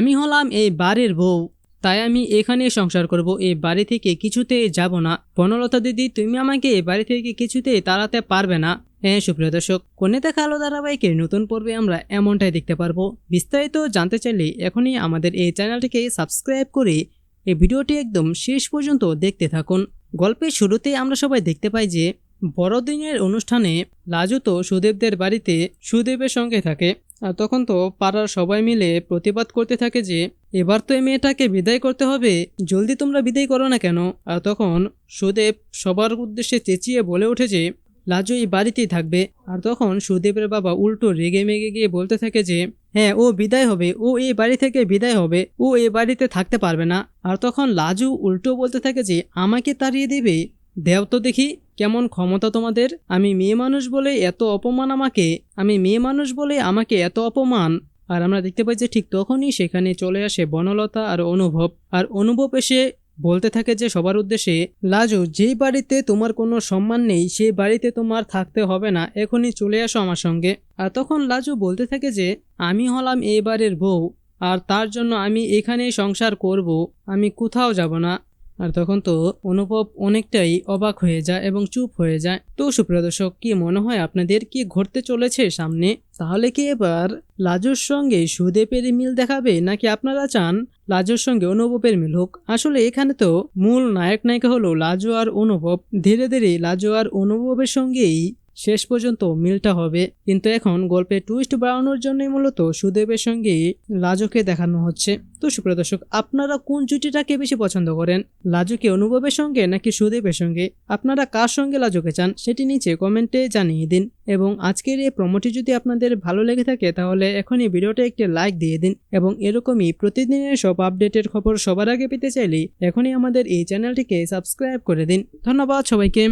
আমি হলাম এই বাড়ির বউ, তাই আমি এখানে সংসার করব, এই বাড়ি থেকে কিছুতে যাব না। বনলতা দিদি, তুমি আমাকে এই বাড়ি থেকে কিছুতে তাড়াতে পারবে না। হ্যাঁ সুপ্রিয় দর্শক, কন্যাতে কালো ধারাবাহিকের নতুন পর্বে আমরা এমনটাই দেখতে পারব। বিস্তারিত জানতে চাইলে এখনই আমাদের এই চ্যানেলটিকে সাবস্ক্রাইব করে এই ভিডিওটি একদম শেষ পর্যন্ত দেখতে থাকুন। গল্পের শুরুতেই আমরা সবাই দেখতে পাই যে, বড়দিনের অনুষ্ঠানে লাজু তো সুদেবদের বাড়িতে সুদেবের সঙ্গে থাকে। তখন তো পাড়ার সবাই মিলে প্রতিবাদ করতে থাকে যে, এবার তো এই মেয়েটাকে বিদায় করতে হবে, জলদি তোমরা বিদায় করো না কেন? আর তখন সুদেব সবার উদ্দেশ্যে চেঁচিয়ে বলে ওঠে যে, লাজু এই বাড়িতেই থাকবে। আর তখন সুদেবের বাবা উল্টো রেগে মেগে গিয়ে বলতে থাকে যে হ্যাঁ ও বিদায় হবে, ও এই বাড়ি থেকে বিদায় হবে, ও এই বাড়িতে থাকতে পারবে না। আর তখন লাজু উল্টো বলতে থাকে যে, আমাকে তাড়িয়ে দেবে? দেও তো দেখি। কেমন ক্ষমতা তোমাদের? আমি মেয়ে মানুষ বলে এত অপমান আমাকে, আমি মেয়ে মানুষ বলে আমাকে এত অপমান। আর আমরা দেখতে পাই যে ঠিক তখনই সেখানে চলে আসে বনলতা আর অনুভব। আর অনুভব এসে বলতে থাকে যে সবার উদ্দেশ্যে, লাজু, যেই বাড়িতে তোমার কোনো সম্মান নেই, সেই বাড়িতে তোমার থাকতে হবে না, এখনই চলে আসো আমার সঙ্গে। আর তখন লাজু বলতে থাকে যে, আমি হলাম এই বাড়ির বউ, আর তার জন্য আমি এখানেই সংসার করব, আমি কোথাও যাব না। আর তখন তো অনুভব অনেকটাই অবাক হয়ে যায় এবং চুপ হয়ে যায়। তো সুপ্রিয় দর্শক, কি মনে হয় আপনাদের কি ঘটতে চলেছে সামনে? তাহলে কি এবার লাজুর সঙ্গে সুদেবের মিল দেখাবে নাকি আপনারা চান লাজুর সঙ্গে অনুভবের মিল হোক? আসলে এখানে তো মূল নায়ক নায়িকা হলো লাজু আর অনুভব। ধীরে ধীরে লাজু আর অনুভবের সঙ্গেই শেষ পর্যন্ত মিলটা হবে। কিন্তু এখন গল্পে টুইস্ট বাড়ানোর জন্যই মূলত সুদেবের সঙ্গে লাজুকে দেখানো হচ্ছে। তো সুপ্রিয় দর্শক, আপনারা কোন জুটিটাকে বেশি পছন্দ করেন? লাজুকে অনুভবের সঙ্গে নাকি সুদেবের সঙ্গে? আপনারা কার সঙ্গে লাজুকে চান সেটি নিচে কমেন্টে জানিয়ে দিন। এবং আজকের এই প্রমোটি যদি আপনাদের ভালো লেগে থাকে, তাহলে এখনই ভিডিওটা একটি লাইক দিয়ে দিন। এবং এরকমই প্রতিদিনের সব আপডেটের খবর সবার আগে পেতে চাইলে এখনই আমাদের এই চ্যানেলটিকে সাবস্ক্রাইব করে দিন। ধন্যবাদ সবাইকে।